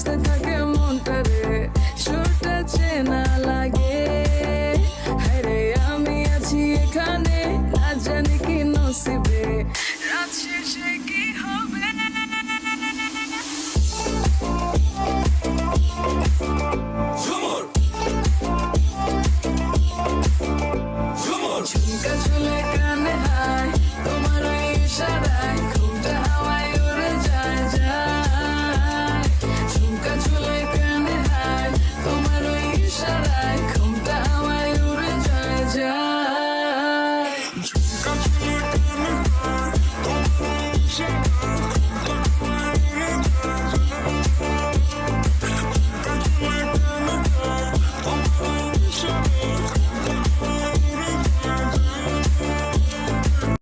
ভাসতে থাকে মনটা রে। আমি আছি জানি কি নসিবে। রাত শেষে কি ঝুমকা চলে কানে Shit.